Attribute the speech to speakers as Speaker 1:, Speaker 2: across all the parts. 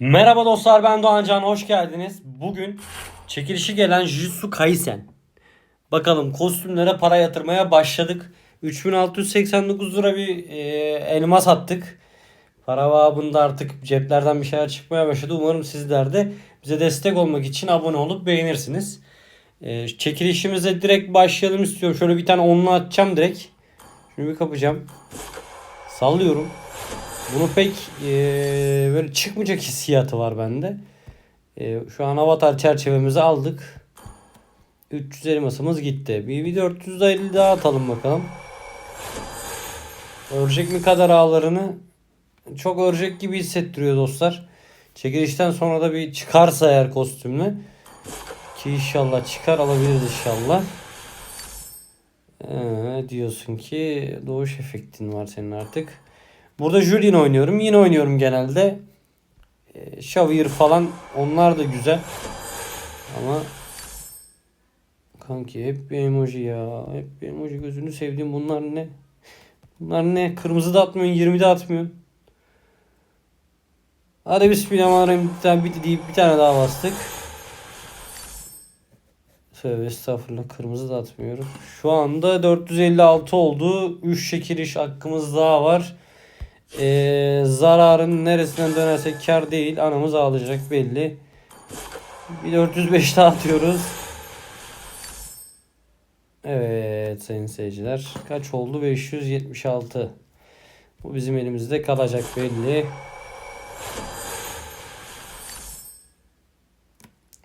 Speaker 1: Merhaba dostlar ben Doğan Can hoş geldiniz. Bugün çekilişi gelen Jujutsu Kaisen. Bakalım kostümlere para yatırmaya başladık. 3689 lira bir e, elmas attık. Para babında artık ceplerden bir şeyler çıkmaya başladı. Umarım sizler de bize destek olmak için abone olup beğenirsiniz. E, çekilişimize direkt başlayalım istiyorum. Şöyle bir tane onlu atacağım direkt. Şunu bir kapacağım. Sallıyorum. Bunu pek eee, böyle çıkmayacak hissiyatı var bende. Eee, şu an avatar çerçevemizi aldık. 300 elmasımız gitti. Bir, bir 450 daha atalım bakalım. Örecek mi kadar ağlarını? Çok örecek gibi hissettiriyor dostlar. Çekilişten sonra da bir çıkarsa eğer kostümle. Ki inşallah çıkar alabiliriz inşallah. Ee, diyorsun ki doğuş efektin var senin artık. Burada Julian oynuyorum. Yine oynuyorum genelde. Xavier falan onlar da güzel. Ama kanki hep bir emoji ya. Hep bir emoji gözünü sevdiğim bunlar ne? Bunlar ne? Kırmızı da atmıyorsun, 20 de atmıyorsun. Hadi bismillahirrahmanirrahim. Bir tane, bir, deyip bir tane daha bastık. Tövbe estağfurullah kırmızı da atmıyoruz. Şu anda 456 oldu. 3 çekiliş hakkımız daha var. Ee, zararın neresinden dönersek kar değil. Anamız ağlayacak belli. Bir 405 daha atıyoruz. Evet sayın seyirciler. Kaç oldu? 576. Bu bizim elimizde kalacak belli.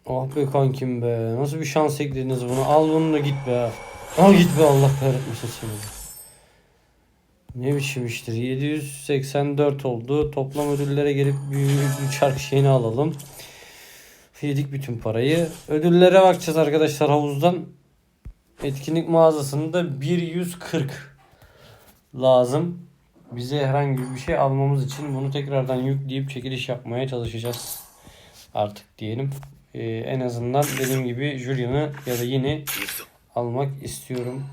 Speaker 1: Ah be kankim be. Nasıl bir şans eklediniz bunu. Al bunu da git be. Al git be Allah kahretmesin seni. Ne biçim iştir? 784 oldu. Toplam ödüllere gelip bir, çark şeyini alalım. Yedik bütün parayı. Ödüllere bakacağız arkadaşlar havuzdan. Etkinlik mağazasında 140 lazım. Bize herhangi bir şey almamız için bunu tekrardan yükleyip çekiliş yapmaya çalışacağız. Artık diyelim. Ee, en azından dediğim gibi Julian'ı ya da yeni almak istiyorum.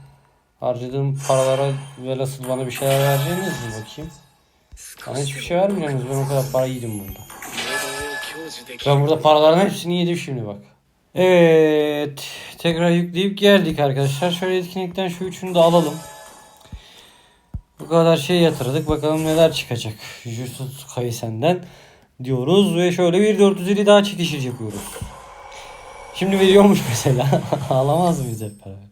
Speaker 1: Harcadığım paralara velhasıl bana bir şeyler vereceğiniz mi bakayım? Bana hiçbir şey vermiyorsunuz. Ben o kadar para yedim burada. Ben burada paraların hepsini yedim şimdi bak. Evet. Tekrar yükleyip geldik arkadaşlar. Şöyle etkinlikten şu üçünü de alalım. Bu kadar şey yatırdık. Bakalım neler çıkacak. Jujutsu Kaisen'den diyoruz ve şöyle bir 450 daha çekişir yapıyoruz. Şimdi veriyormuş mesela. Alamaz mıyız hep beraber?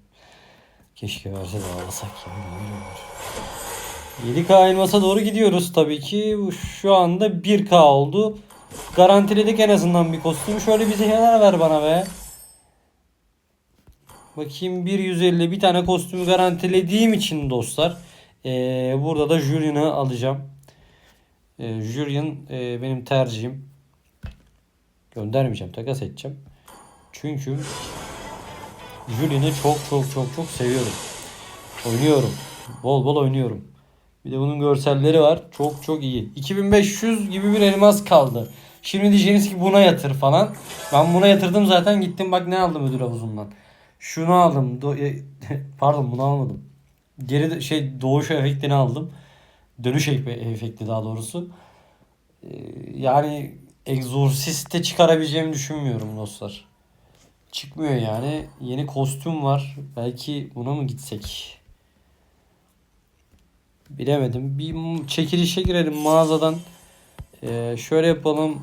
Speaker 1: Keşke verse de ağlasak ya. ne olur. 7K elmasa doğru gidiyoruz tabii ki. Şu anda 1K oldu. Garantiledik en azından bir kostüm. Şöyle bize neler ver bana be. Bakayım 1.150 bir tane kostümü garantilediğim için dostlar. Ee, burada da Julian'ı alacağım. Ee, Julian e, benim tercihim. Göndermeyeceğim. Takas edeceğim. Çünkü Julian'ı çok çok çok çok seviyorum. Oynuyorum. Bol bol oynuyorum. Bir de bunun görselleri var. Çok çok iyi. 2500 gibi bir elmas kaldı. Şimdi diyeceğiniz ki buna yatır falan. Ben buna yatırdım zaten gittim bak ne aldım ödül havuzundan. Şunu aldım. Do- e, Pardon bunu almadım. Geri de- şey doğuş efektini aldım. Dönüş efe- efekti daha doğrusu. Ee, Yani Exorcist'te çıkarabileceğimi düşünmüyorum dostlar. Çıkmıyor yani. Yeni kostüm var. Belki buna mı gitsek? Bilemedim. Bir çekilişe girelim mağazadan. Ee, şöyle yapalım.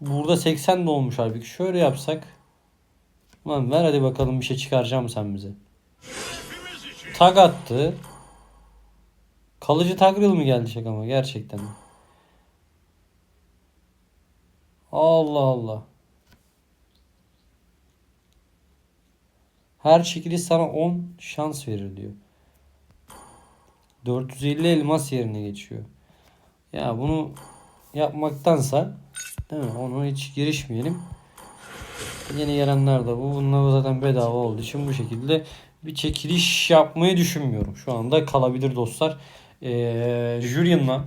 Speaker 1: Burada 80 de olmuş halbuki. Şöyle yapsak. Ulan ver hadi bakalım bir şey çıkaracağım sen bize. Tag attı. Kalıcı tag reel mi geldi şaka mı? Gerçekten? Allah Allah. Her çekiliş sana 10 şans verir diyor. 450 elmas yerine geçiyor. Ya bunu yapmaktansa değil mi? Onu hiç girişmeyelim. Yeni gelenler de bu. Bunlar zaten bedava olduğu için bu şekilde bir çekiliş yapmayı düşünmüyorum. Şu anda kalabilir dostlar. Ee, Julian'la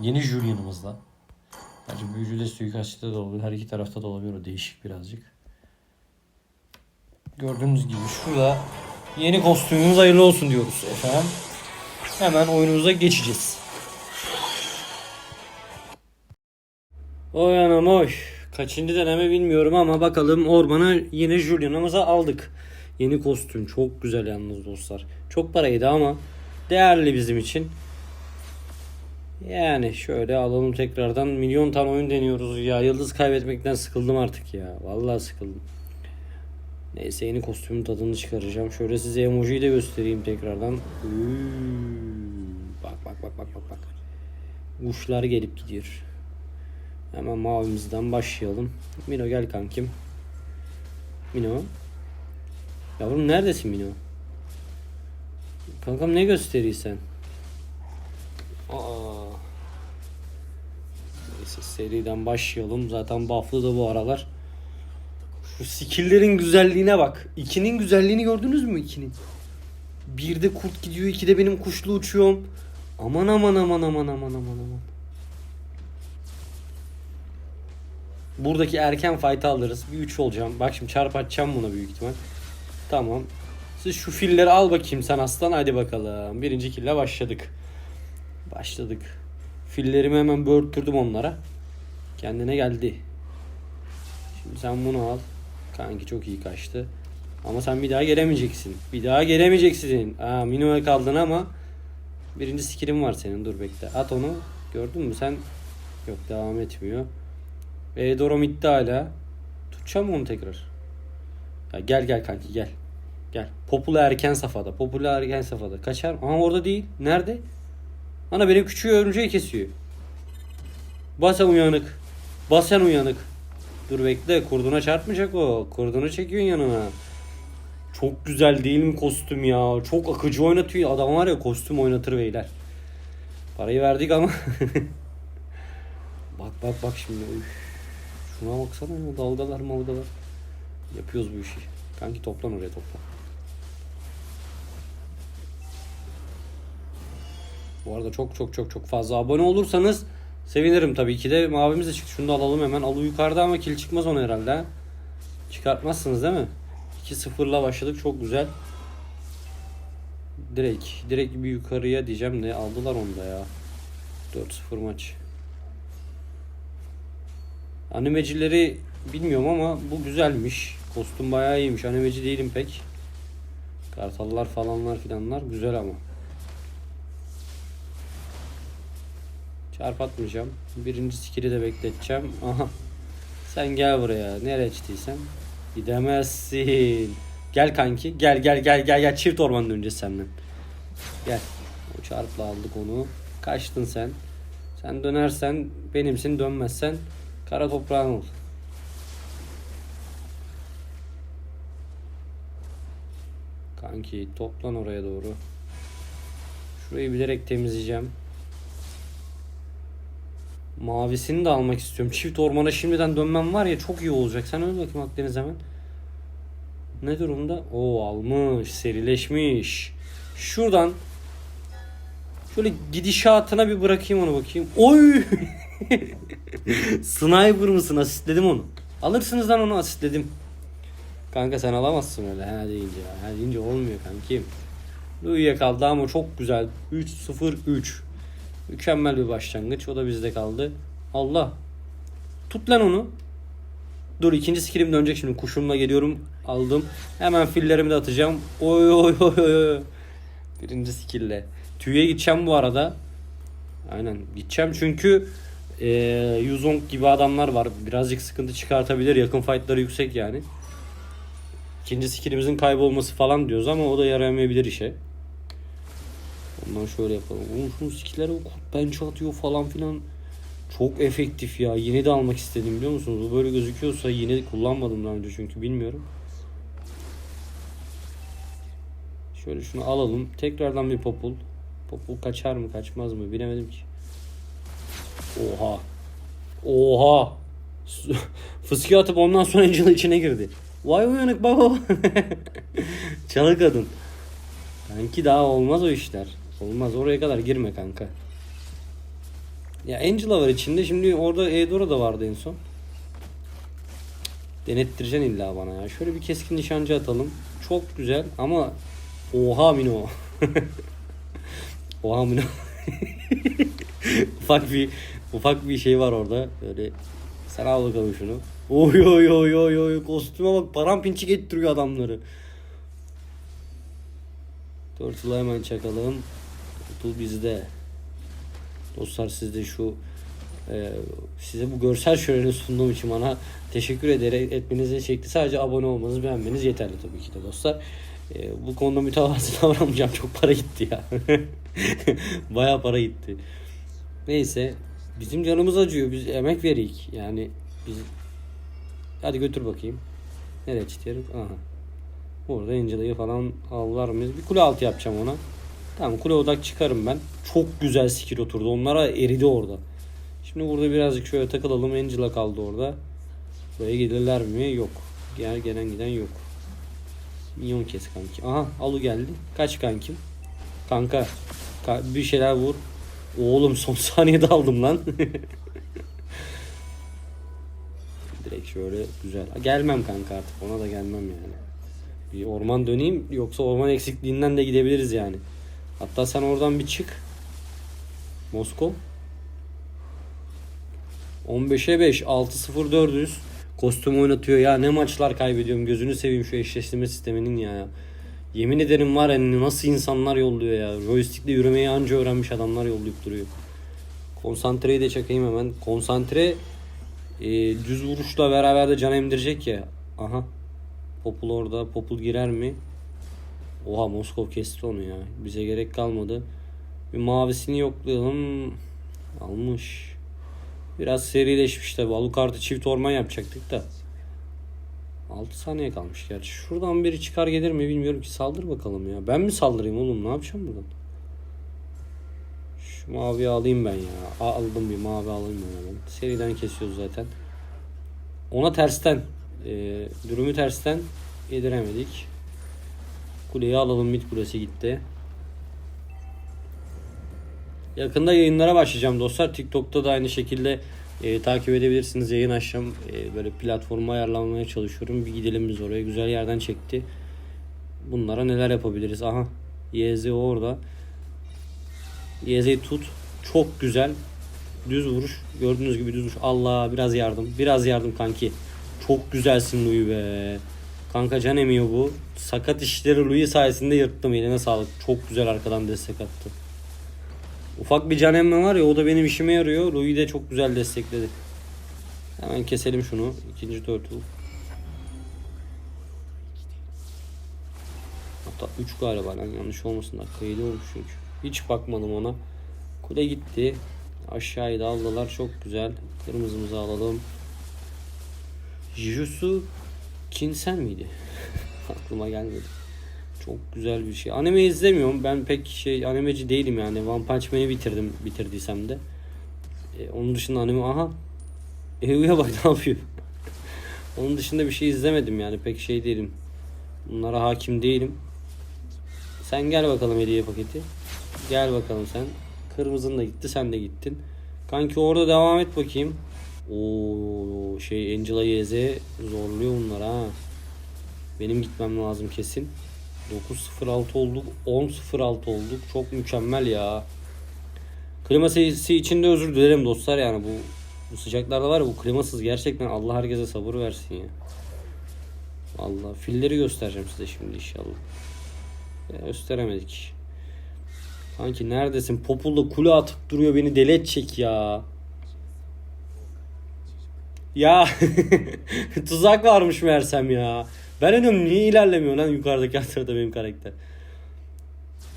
Speaker 1: yeni Julian'ımızla Bence büyücü de suikastçıda da olabilir. Her iki tarafta da olabilir. O değişik birazcık. Gördüğünüz gibi şurada yeni kostümümüz hayırlı olsun diyoruz efendim. Hemen oyunumuza geçeceğiz. Oy anam oy. Kaçıncı deneme bilmiyorum ama bakalım ormana yine Julian'ımıza aldık. Yeni kostüm çok güzel yalnız dostlar. Çok paraydı ama değerli bizim için. Yani şöyle alalım tekrardan. Milyon tane oyun deniyoruz ya. Yıldız kaybetmekten sıkıldım artık ya. Vallahi sıkıldım. Neyse yeni kostümün tadını çıkaracağım. Şöyle size emojiyi de göstereyim tekrardan. Bak bak bak bak bak bak. Kuşlar gelip gidiyor. Hemen mavimizden başlayalım. Mino gel kankim. Mino. Yavrum neredesin Mino? Kankam ne gösterirsen? Aa. Neyse seriden başlayalım. Zaten buff'lı da bu aralar. Şu skill'lerin güzelliğine bak. İkinin güzelliğini gördünüz mü ikinin? Bir de kurt gidiyor, iki de benim kuşlu uçuyorum. Aman aman aman aman aman aman aman. Buradaki erken fight'ı alırız. Bir 3 olacağım. Bak şimdi çarp atacağım buna büyük ihtimal. Tamam. Siz şu filleri al bakayım sen aslan. Hadi bakalım. Birinci kille başladık. Başladık. Fillerimi hemen böğürttürdüm onlara. Kendine geldi. Şimdi sen bunu al. Kanki çok iyi kaçtı. Ama sen bir daha gelemeyeceksin. Bir daha gelemeyeceksin. Aa Mino'ya kaldın ama birinci skill'in var senin. Dur bekle. At onu. Gördün mü sen? Yok devam etmiyor. Edorom itti hala. Tutacağım onu tekrar? Ya gel gel kanki gel. Gel. Popula erken safhada. Popula erken safhada. Kaçar. Ama orada değil. Nerede? Ana benim küçüğü örümceği kesiyor. Basen uyanık. Basen uyanık. Dur bekle. Kurduna çarpmayacak o. Kurdunu çekiyorsun yanına. Çok güzel değil mi kostüm ya? Çok akıcı oynatıyor. Adam var ya kostüm oynatır beyler. Parayı verdik ama. bak bak bak şimdi. Üf. Şuna baksana ya dalgalar mavgalar. Yapıyoruz bu işi. Kanki toplan oraya toplan. Bu arada çok çok çok çok fazla abone olursanız sevinirim tabii ki de. Mavimiz de çıktı. Şunu da alalım hemen. Alu yukarıda ama kil çıkmaz ona herhalde. ha? Çıkartmazsınız değil mi? 2-0'la başladık. Çok güzel. Direkt. Direkt bir yukarıya diyeceğim de aldılar onu da ya. 4-0 maç. Animecileri bilmiyorum ama bu güzelmiş. Kostüm bayağı iyiymiş. Animeci değilim pek. Kartallar falanlar filanlar güzel ama. Çarp atmayacağım. Birinci skill'i de bekleteceğim. Aha. Sen gel buraya. Nereye içtiysen. Gidemezsin. Gel kanki. Gel gel gel gel gel. Çift ormanın önce senden. Gel. O çarpla aldık onu. Kaçtın sen. Sen dönersen benimsin dönmezsen kara toprağın ol. Kanki toplan oraya doğru. Şurayı bilerek temizleyeceğim. Mavisini de almak istiyorum. Çift ormana şimdiden dönmem var ya çok iyi olacak. Sen öyle bakayım Akdeniz hemen. Ne durumda? Oo almış. Serileşmiş. Şuradan şöyle gidişatına bir bırakayım onu bakayım. Oy! Sniper mısın? Asistledim onu. Alırsınız lan onu asistledim. Kanka sen alamazsın öyle ha deyince. Ha deyince olmuyor kankim. Louis'e kaldı ama çok güzel. 3-0-3. Mükemmel bir başlangıç. O da bizde kaldı. Allah. Tut lan onu. Dur ikinci skillim dönecek şimdi. Kuşumla geliyorum. Aldım. Hemen fillerimi de atacağım. Oy oy oy oy. Birinci skille. Tüye gideceğim bu arada. Aynen gideceğim çünkü e, Yuzong gibi adamlar var. Birazcık sıkıntı çıkartabilir. Yakın fightları yüksek yani. İkinci skillimizin kaybolması falan diyoruz ama o da yarayamayabilir işe. Ondan şöyle yapalım. Oğlum şunun skillere kurt pençe atıyor falan filan. Çok efektif ya. Yine de almak istedim biliyor musunuz? Bu böyle gözüküyorsa yine kullanmadım daha önce çünkü bilmiyorum. Şöyle şunu alalım. Tekrardan bir popul. Popul kaçar mı kaçmaz mı bilemedim ki. Oha. Oha. Fıskiye atıp ondan sonra Angel'ın içine girdi. Vay uyanık baba. Çalı kadın. Kanki daha olmaz o işler. Olmaz oraya kadar girme kanka. Ya Angela var içinde. Şimdi orada Eudora da vardı en son. Denettireceksin illa bana ya. Şöyle bir keskin nişancı atalım. Çok güzel ama oha Mino. oha Mino. ufak bir ufak bir şey var orada. Böyle Sen al bakalım şunu. Oy oy oy oy oy kostüme bak parampinçik ettiriyor adamları. Turtle'ı hemen çakalım. Turtle bizde. Dostlar siz de şu e, size bu görsel şöleni sunduğum için bana teşekkür ederek etmenizi çekti. Sadece abone olmanız beğenmeniz yeterli tabii ki de dostlar. E, bu konuda mütevazı davranmayacağım. Çok para gitti ya. Baya para gitti. Neyse. Bizim canımız acıyor. Biz emek verik. Yani biz Hadi götür bakayım. Nereye çitiyoruz? Aha. Burada Angela'yı falan avlar mıyız? Bir kule altı yapacağım ona. Tamam kule odak çıkarım ben. Çok güzel skill oturdu. Onlara eridi orada. Şimdi burada birazcık şöyle takılalım. Angela kaldı orada. Buraya gelirler mi? Yok. Gel gelen giden yok. Minyon kes kanki. Aha Alu geldi. Kaç kankim? Kanka. ka- bir şeyler vur. Oğlum son saniyede aldım lan. Direkt şöyle güzel. Gelmem kanka artık. Ona da gelmem yani. Bir orman döneyim yoksa orman eksikliğinden de gidebiliriz yani. Hatta sen oradan bir çık. Moskov. 15'e 5 6-0 400 kostüm oynatıyor ya ne maçlar kaybediyorum gözünü seveyim şu eşleştirme sisteminin ya. Yemin ederim var ya nasıl insanlar yolluyor ya. Joystick'le yürümeyi anca öğrenmiş adamlar yollayıp duruyor. Konsantreyi de çekeyim hemen. Konsantre e, düz vuruşla beraber de can emdirecek ya. Aha. Popul orada. Popul girer mi? Oha Moskov kesti onu ya. Bize gerek kalmadı. Bir mavisini yoklayalım. Almış. Biraz serileşmiş tabi. Alucard'ı çift orman yapacaktık da. 6 saniye kalmış gerçi. Şuradan biri çıkar gelir mi bilmiyorum ki. Saldır bakalım ya. Ben mi saldırayım oğlum? Ne yapacağım buradan? Şu maviyi alayım ben ya. Aldım bir mavi alayım ben hemen. Seriden kesiyoruz zaten. Ona tersten. E, durumu tersten yediremedik. Kuleyi alalım. Mid kulesi gitti. Yakında yayınlara başlayacağım dostlar. TikTok'ta da aynı şekilde e, takip edebilirsiniz. Yayın açacağım. E, böyle platforma ayarlamaya çalışıyorum. Bir gidelim biz oraya. Güzel yerden çekti. Bunlara neler yapabiliriz? Aha. YZ orada. YZ'yi tut. Çok güzel. Düz vuruş. Gördüğünüz gibi düz vuruş. Allah biraz yardım. Biraz yardım kanki. Çok güzelsin Louis be. Kanka can emiyor bu. Sakat işleri Louis sayesinde yırttım. Eline sağlık. Çok güzel arkadan destek attı. Ufak bir can emme var ya o da benim işime yarıyor. Louis de çok güzel destekledi. Hemen keselim şunu. İkinci turtle. Hatta 3 galiba lan yanlış olmasın dakika 7 olmuş çünkü. Hiç bakmadım ona. Kule gitti. Aşağıya da aldılar çok güzel. Kırmızımızı alalım. Jujutsu Kinsen miydi? Aklıma gelmedi. Çok güzel bir şey. Anime izlemiyorum. Ben pek şey animeci değilim yani. One Punch Man'i bitirdim bitirdiysem de. E, onun dışında anime aha. Evu'ya bak ne yapıyor. onun dışında bir şey izlemedim yani. Pek şey değilim. Bunlara hakim değilim. Sen gel bakalım hediye paketi. Gel bakalım sen. Kırmızın da gitti sen de gittin. Kanki orada devam et bakayım. Oo şey Angela Yeze zorluyor bunlar ha. Benim gitmem lazım kesin. 9.06 olduk. 10.06 olduk. Çok mükemmel ya. Klima sesi için de özür dilerim dostlar yani bu bu sıcaklarda var ya bu klimasız gerçekten Allah herkese sabır versin ya. Allah filleri göstereceğim size şimdi inşallah. Ya, gösteremedik. Kanki neredesin? Populda kule atıp duruyor beni deli edecek ya. Ya tuzak varmış meğersem ya. Ben diyorum niye ilerlemiyor lan yukarıdaki haritada benim karakter.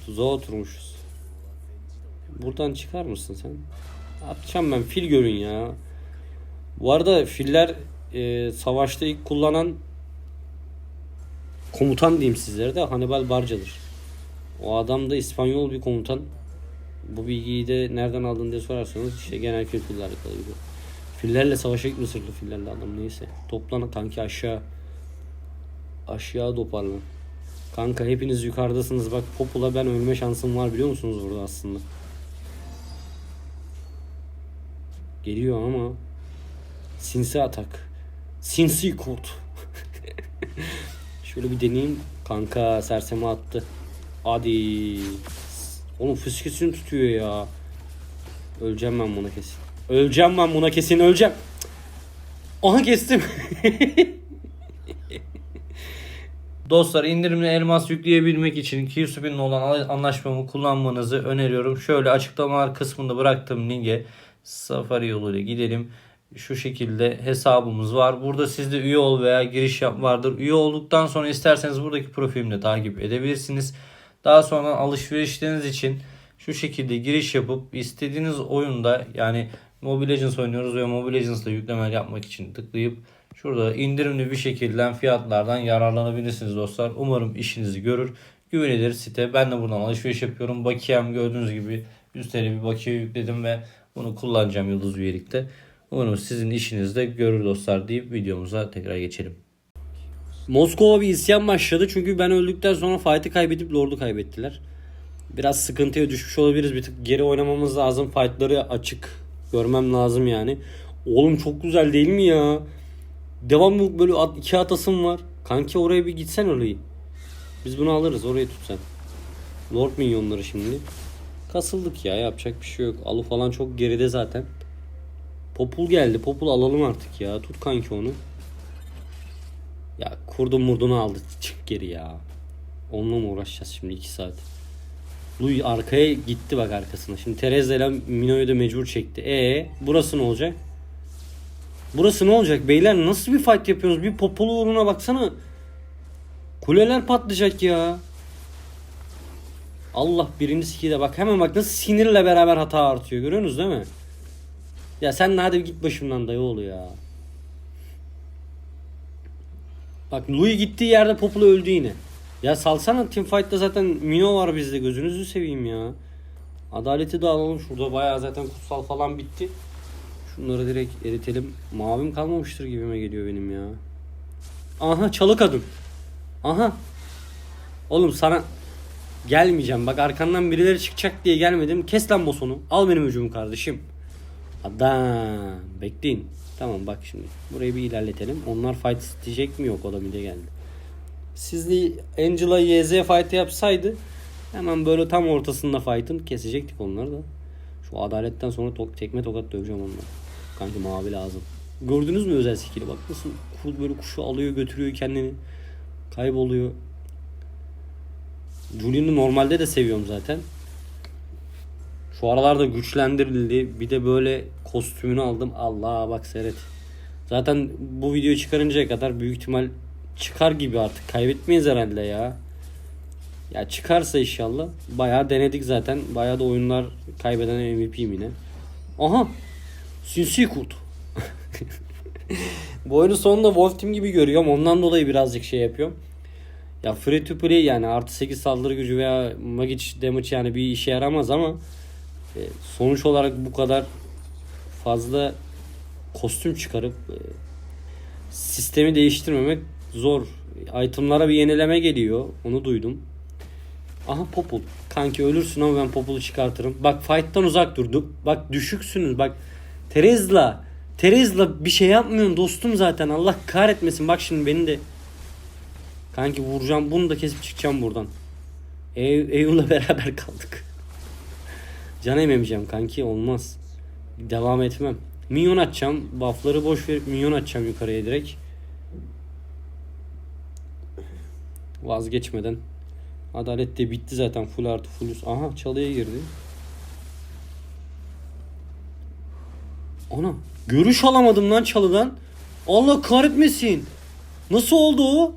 Speaker 1: Tuzağa oturmuşuz. Buradan çıkar mısın sen? Atacağım ben fil görün ya. Bu arada filler e, savaşta ilk kullanan komutan diyeyim sizlere de Hannibal Barca'dır. O adam da İspanyol bir komutan. Bu bilgiyi de nereden aldın diye sorarsanız işte genel kültürle alakalı gibi. Fillerle savaşa gitme sırlı fillerle adam neyse. Toplan kanki aşağı. Aşağı toparlan. Kanka hepiniz yukarıdasınız bak Popula ben ölme şansım var biliyor musunuz burada aslında. Geliyor ama sinsi atak. Sinsi kurt. Şöyle bir deneyeyim. Kanka serseme attı. Hadi. Oğlum fıskesini tutuyor ya. Öleceğim ben buna kesin. Öleceğim ben buna kesin öleceğim. Aha kestim. Dostlar indirimli elmas yükleyebilmek için Keyspin'le olan anlaşmamı kullanmanızı öneriyorum. Şöyle açıklamalar kısmında bıraktığım linke Safari yoluyla gidelim. Şu şekilde hesabımız var. Burada sizde üye ol veya giriş yap vardır. Üye olduktan sonra isterseniz buradaki profilimde takip edebilirsiniz. Daha sonra alışverişleriniz için şu şekilde giriş yapıp istediğiniz oyunda yani Mobile Legends oynuyoruz ve Mobile Legends'da yüklemeler yapmak için tıklayıp şurada indirimli bir şekilde fiyatlardan yararlanabilirsiniz dostlar. Umarım işinizi görür. Güvenilir site. Ben de buradan alışveriş yapıyorum. Bakiyem gördüğünüz gibi 100 TL bir bakiye yükledim ve bunu kullanacağım yıldız üyelikte. Umarım sizin işinizde görür dostlar deyip videomuza tekrar geçelim. Moskova bir isyan başladı çünkü ben öldükten sonra fight'ı kaybedip Lord'u kaybettiler. Biraz sıkıntıya düşmüş olabiliriz. Bir tık geri oynamamız lazım. Fight'ları açık görmem lazım yani. Oğlum çok güzel değil mi ya? Devamlı böyle at, iki atasım var. Kanki oraya bir gitsen orayı. Biz bunu alırız orayı tutsan. Lord minyonları şimdi. Kasıldık ya yapacak bir şey yok. Alu falan çok geride zaten. Popul geldi. Popul alalım artık ya. Tut kanki onu. Ya kurdun murdunu aldı. Çık geri ya. Onunla mı uğraşacağız şimdi 2 saat? Louis arkaya gitti bak arkasına. Şimdi Teresa ile Mino'yu da mecbur çekti. E burası ne olacak? Burası ne olacak beyler? Nasıl bir fight yapıyorsunuz? Bir popolu uğruna baksana. Kuleler patlayacak ya. Allah birinci sikide bak hemen bak nasıl sinirle beraber hata artıyor görüyorsunuz değil mi? Ya sen de hadi git başımdan dayı oğlu ya. Bak Louis gittiği yerde Populu öldü yine. Ya salsana teamfight'ta zaten Mino var bizde gözünüzü seveyim ya. Adaleti de alalım şurada bayağı zaten kutsal falan bitti. Şunları direkt eritelim. Mavim kalmamıştır gibime geliyor benim ya. Aha çalı kadın. Aha. Oğlum sana gelmeyeceğim. Bak arkandan birileri çıkacak diye gelmedim. Kes lan bosonu. Al benim hücumu kardeşim. Adam. Bekleyin. Tamam bak şimdi. Burayı bir ilerletelim. Onlar fight isteyecek mi yok o da bir de geldi. Sizli Angela YZ fight yapsaydı hemen böyle tam ortasında fight'ın kesecektik onları da. Şu adaletten sonra tok, tekme tokat döveceğim onları. Kanki mavi lazım. Gördünüz mü özel skill'i bak nasıl kul böyle kuşu alıyor götürüyor kendini. Kayboluyor. Julian'ı normalde de seviyorum zaten. Şu aralarda güçlendirildi. Bir de böyle kostümünü aldım. Allah bak seyret. Zaten bu videoyu çıkarıncaya kadar büyük ihtimal çıkar gibi artık. Kaybetmeyiz herhalde ya. Ya çıkarsa inşallah. Bayağı denedik zaten. Bayağı da oyunlar kaybeden MVP'yim yine. Aha. Sinsi kurt. bu oyunun sonunda Wolf Team gibi görüyorum. Ondan dolayı birazcık şey yapıyorum. Ya free to play yani artı 8 saldırı gücü veya magic damage yani bir işe yaramaz ama e, sonuç olarak bu kadar fazla kostüm çıkarıp e, sistemi değiştirmemek zor. Itemlara bir yenileme geliyor. Onu duydum. Aha Popul. Kanki ölürsün ama ben Popul'u çıkartırım. Bak fight'tan uzak durduk. Bak düşüksünüz. Bak Terezla. Terezla bir şey yapmıyorsun dostum zaten. Allah kahretmesin. Bak şimdi beni de Kanki vuracağım. Bunu da kesip çıkacağım buradan. Ev, Eyüp'le beraber kaldık. Can ememeyeceğim kanki olmaz. Devam etmem. Minyon atacağım. Buff'ları boş verip minyon atacağım yukarıya direkt. Vazgeçmeden. Adalet de bitti zaten full artı full üst. Aha çalıya girdi. Ana görüş alamadım lan çalıdan. Allah kahretmesin. Nasıl oldu o?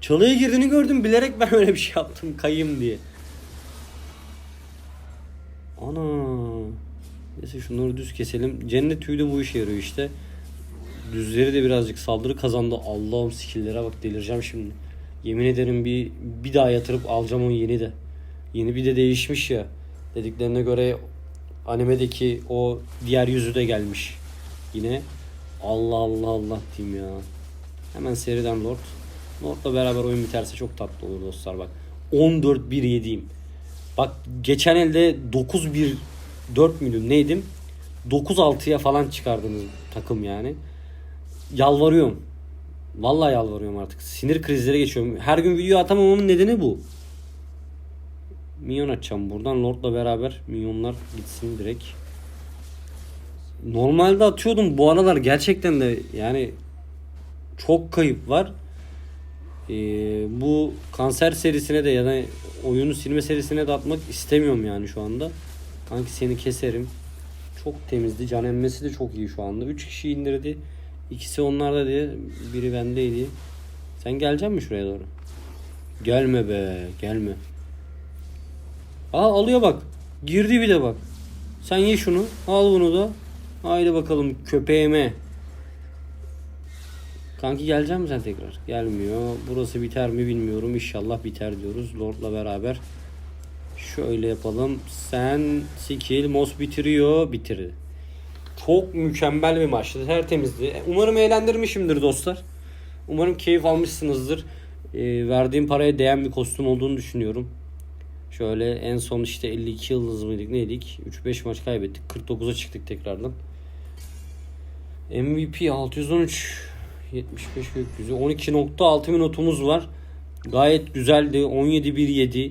Speaker 1: Çalıya girdiğini gördüm bilerek ben öyle bir şey yaptım kayayım diye. Ana. Neyse şunları düz keselim. Cennet tüyü de bu işe yarıyor işte. Düzleri de birazcık saldırı kazandı. Allah'ım skill'lere bak delireceğim şimdi. Yemin ederim bir bir daha yatırıp alacağım o yeni de. Yeni bir de değişmiş ya. Dediklerine göre animedeki o diğer yüzü de gelmiş. Yine Allah Allah Allah diyeyim ya. Hemen seriden Lord. Lord'la beraber oyun biterse çok tatlı olur dostlar bak. 14-1-7'yim. Bak geçen elde 9-1 4 müydüm neydim? 9-6'ya falan çıkardınız takım yani. Yalvarıyorum. Vallahi yalvarıyorum artık. Sinir krizlere geçiyorum. Her gün video atamamamın nedeni bu. Minyon açacağım buradan. Lord'la beraber minyonlar gitsin direkt. normalde atıyordum. Bu aralar gerçekten de yani çok kayıp var. Ee, bu kanser serisine de ya da oyunu silme serisine de atmak istemiyorum yani şu anda. Kanki seni keserim. Çok temizdi. Can emmesi de çok iyi şu anda. 3 kişi indirdi. İkisi onlarda diye. Biri bendeydi. Sen gelecek mi şuraya doğru? Gelme be. Gelme. Aa alıyor bak. Girdi bir de bak. Sen ye şunu. Al bunu da. Haydi bakalım köpeğime. Kanki gelecek misin sen tekrar? Gelmiyor. Burası biter mi bilmiyorum. İnşallah biter diyoruz. Lord'la beraber. Şöyle yapalım. Sen skill Moss bitiriyor. Bitirdi. Çok mükemmel bir maçtı. Tertemizdi. Umarım eğlendirmişimdir dostlar. Umarım keyif almışsınızdır. Ee, verdiğim paraya değen bir kostüm olduğunu düşünüyorum. Şöyle en son işte 52 yıldız mıydık neydik? 3-5 maç kaybettik. 49'a çıktık tekrardan. MVP 613 75 gökyüzü 12.6 minutumuz var. Gayet güzeldi. 17-1-7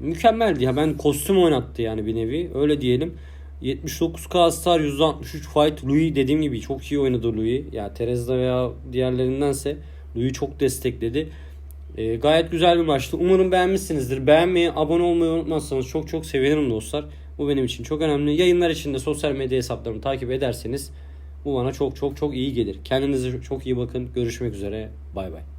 Speaker 1: mükemmeldi ya. Ben kostüm oynattı yani bir nevi. Öyle diyelim. 79k hasar, 163 fight. Louis dediğim gibi çok iyi oynadı Louis. Ya Terez'de veya diğerlerindense Louis çok destekledi. Ee, gayet güzel bir maçtı. Umarım beğenmişsinizdir. Beğenmeyi, abone olmayı unutmazsanız çok çok sevinirim dostlar. Bu benim için çok önemli. Yayınlar içinde sosyal medya hesaplarımı takip ederseniz bu bana çok çok çok iyi gelir. Kendinize çok iyi bakın. Görüşmek üzere. Bay bay.